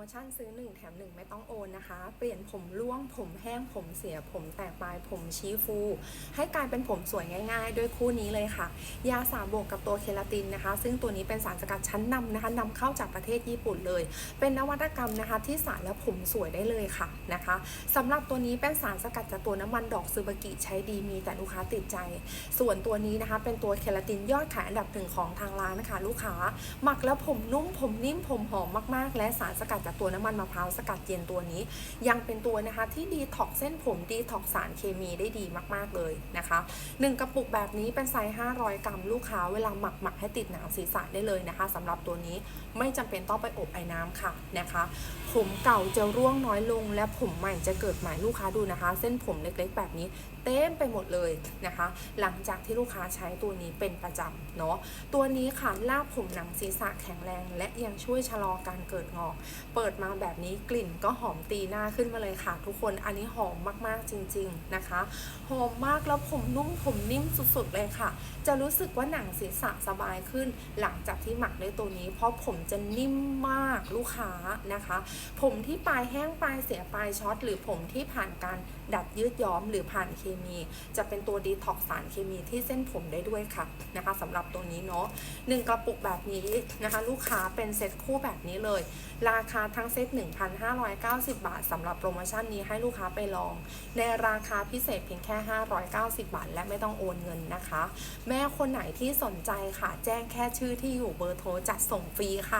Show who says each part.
Speaker 1: โมชั่นซื้อ 1 แถม 1 ไม่ต้องโอนนะคะ เปลี่ยนผมร่วง ผมแห้ง ผมเสีย ผมแตกปลาย ผมชี้ฟู ให้กลายเป็นผมสวยง่ายๆ ด้วยคู่นี้เลยค่ะ ยาสาบวกกับตัวเคลาตินนะคะ ซึ่งตัวนี้เป็นสารสกัดชั้นนำนะคะนำเข้าจากประเทศญี่ปุ่นเลย เป็นนวัตกรรมนะคะที่สารแล้วผมสวยได้เลยค่ะนะคะสำหรับตัวนี้เป็นสารสกัดจากตัวน้ำมันดอกซูบากิใช้ดีมีแต่ลูกค้าติดใจ ส่วนตัวนี้นะคะ เป็นตัวเคลาตินยอดขายอันดับหนึ่งของทางร้านนะคะ ลูกค้าหมักแล้วผมนุ่มผมนิ่มผมหอมมากๆ และสารสกัดจากตัวน้ำมันมะพร้าวสกัดเย็นตัวนี้ ยังเป็นตัวนะคะที่ดีท็อกเส้นผมดีท็อกสารเคมีได้ดีมากๆเลยนะคะหนึ่งกระปุกแบบนี้เป็นไซส์ 500 กรัมลูกค้าเวลาหมักหมักให้ติดหนังศีรษะได้เลยนะคะสำหรับตัวนี้ไม่จำเป็นต้องไปอบไอ้น้ำค่ะนะคะ ผมเก่าจะร่วงน้อยลง และผมใหม่จะเกิดใหม่ลูกค้าดูนะคะ เส้นผมเล็กๆ แบบนี้เต็มไปหมดเลยนะคะ หลังจากที่ลูกค้าใช้ตัวนี้เป็นประจำเนาะตัวนี้ค่ะลากผมหนังศีรษะแข็งแรง และยังช่วยชะลอการเกิดงอกเปิดมาแบบนี้กลิ่นก็หอมตีหน้าขึ้นมาเลยค่ะ ทุกคนอันนี้หอมมากๆจริง ๆนะคะ หอมมากแล้วผมนุ่มผมนิ่มสุดๆเลยค่ะ จะรู้สึกว่าหนังศีรษะสบายขึ้น หลังจากที่หมักด้วยตัวนี้ เพราะผมจะนิ่มมากลูกค้านะคะ ผมที่ปลายแห้งปลายเสียปลายช็อต หรือผมที่ผ่านการดัดยืดย้อมหรือผ่านเคมี จะเป็นตัวดีท็อกสารเคมีที่เส้นผมได้ด้วยค่ะนะคะสำหรับตัวนี้เนาะหนึ่งกระปุกแบบนี้นะคะ ลูกค้าเป็นเซ็ตคู่แบบนี้เลย ราคาทั้งเซต 1,590 บาทสำหรับโปรโมชั่นนี้ให้ลูกค้าไปลอง ในราคาพิเศษเพียงแค่ 590 บาท และไม่ต้องโอนเงินนะคะ แม่คนไหนที่สนใจค่ะ แจ้งแค่ชื่อที่อยู่เบอร์โทรจัดส่งฟรีค่ะ